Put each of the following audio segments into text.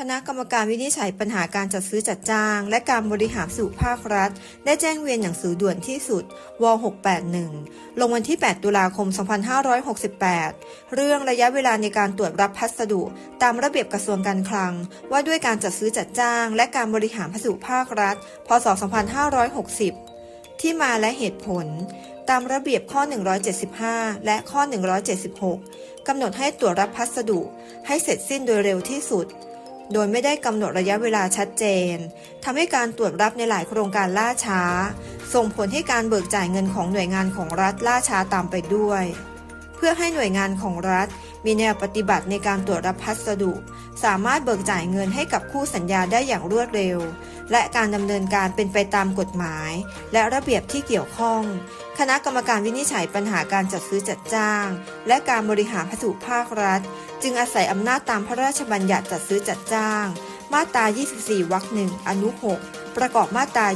คณะกรรมการวินิจฉัยปัญหาการจัดซื้อจัดจ้าง และการบริหารสู่ภาครัฐ ได้แจ้งเวียนหนังสือด่วนที่สุดว681 ลงวันที่ 8 ตุลาคม 2568 เรื่องระยะเวลาในการตรวจรับพัสดุ ตามระเบียบกระทรวงการคลัง ว่าด้วยการจัดซื้อจัดจ้าง และการบริหารพัสดุภาครัฐ พศ 2560 ที่มาและเหตุผล ตามระเบียบข้อ 175 และข้อ 176 กำหนดให้ตรวจรับพัสดุ ให้เสร็จสิ้นโดยเร็วที่สุด โดยไม่ได้กำหนดระยะเวลาชัดเจนทำให้การตรวจรับในหลายโครงการล่าช้า ส่งผลให้การเบิกจ่ายเงินของหน่วยงานของรัฐล่าช้าตามไปด้วย เพื่อให้หน่วยงานของรัฐ มีแนวปฏิบัติในการตรวจรับพัสดุ สามารถเบิกจ่ายเงินให้กับคู่สัญญาได้อย่างรวดเร็ว และการดำเนินการเป็นไปตามกฎหมาย และระเบียบที่เกี่ยวข้อง คณะกรรมการวินิจฉัยปัญหาการจัดซื้อจัดจ้าง และการบริหารพัสดุภาครัฐ จึงอาศัยอำนาจตามพระราชบัญญัติจัดซื้อจัดจ้าง มาตรา 24 วรรคหนึ่งอนุ 6 ประกอบมาตรา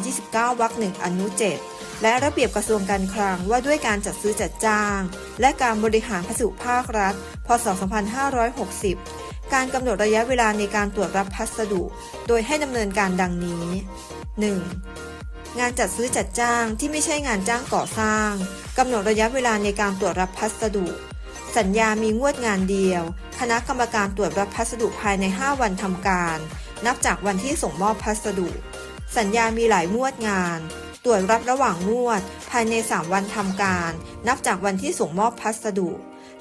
29 วรรคหนึ่งอนุ 7 และระเบียบกระทรวงการคลังว่าด้วยการจัดซื้อจัดจ้าง และการบริหารพัสดุภาครัฐ พศ 2560 การกำหนดระยะเวลาในการตรวจรับพัสดุ โดยให้ดำเนินการดังนี้ 1. งานจัดซื้อจัดจ้างที่ไม่ใช่งานจ้างก่อสร้างกำหนดระยะเวลาในการตรวจรับพัสดุ สัญญามีงวดงานเดียว คณะกรรมการตรวจรับพัสดุภายใน 5 วันทำการ นับจากวันที่ส่งมอบพัสดุ สัญญามีหลายงวดงาน ตรวจรับระหว่างงวด ภายใน 3 วันทำการ นับจากวันที่ส่งมอบพัสดุ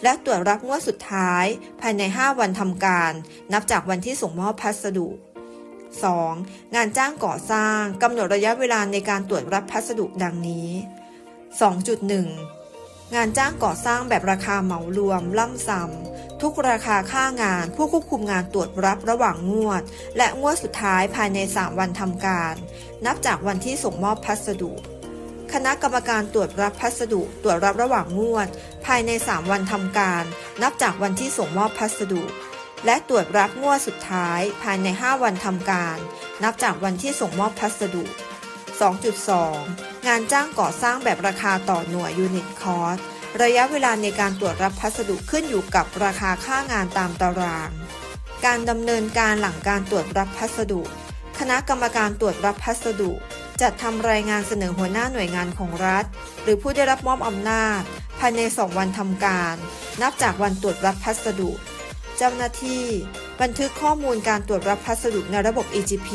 และตรวจรับงวดสุดท้าย ภายใน 5 วันทำการ นับจากวันที่ส่งมอบพัสดุ 2. งานจ้างก่อสร้างกำหนดระยะเวลาในการตรวจรับพัสดุดังนี้ 2.1 งานจ้างก่อสร้างแบบราคาเหมารวมล่ำซ้ำ ทุกราคาค่างาน ผู้ควบคุมงานตรวจรับระหว่างงวด และงวดสุดท้ายภายใน 3 วันทำการ นับจากวันที่ส่งมอบพัสดุ คณะกรรมการตรวจรับพัสดุตรวจรับระหว่างงวด ภายใน 3 วันทำการ นับจากวันที่ส่งมอบพัสดุ และตรวจรับงวดสุดท้าย ภายใน 5 วันทำการ นับจากวันที่ส่งมอบพัสดุ 2.2 งานจ้างก่อสร้างแบบราคาต่อหน่วย Unit Cost ระยะเวลาในการตรวจรับพัสดุขึ้นอยู่กับราคาค่างานตามตาราง การดำเนินการหลังการตรวจรับพัสดุ คณะกรรมการตรวจรับพัสดุ จัดทำรายงานเสนอหัวหน้าหน่วยงานของรัฐ หรือผู้ได้รับมอบอำนาจ ภายใน 2 วันทำการ นับจากวันตรวจรับพัสดุ เจ้าหน้าที่ บันทึกข้อมูลการตรวจรับพัสดุในระบบ EGP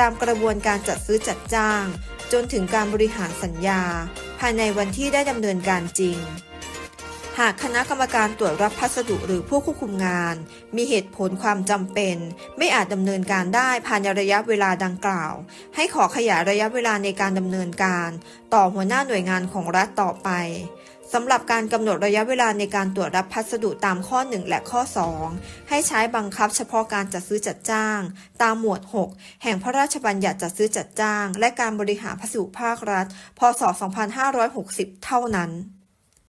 ตามกระบวนการจัดซื้อจัดจ้าง จนถึงการบริหารสัญญา ภายในวันที่ได้ดำเนินการจริง หากคณะกรรมการตรวจรับพัสดุหรือผู้ควบคุมงาน มีเหตุผลความจำเป็น ไม่อาจดำเนินการได้ภายในระยะเวลาดังกล่าว ให้ขอขยายระยะเวลาในการดำเนินการ ต่อหัวหน้าหน่วยงานของรัฐต่อไป สำหรับการกำหนดระยะเวลาในการตรวจรับพัสดุตามข้อ 1 และข้อ 2 ให้ใช้บังคับเฉพาะการจัดซื้อจัดจ้าง ตามหมวด 6 แห่งพระราชบัญญัติจัดซื้อจัดจ้าง และการบริหารพัสดุภาครัฐ พศ 2560 เท่านั้น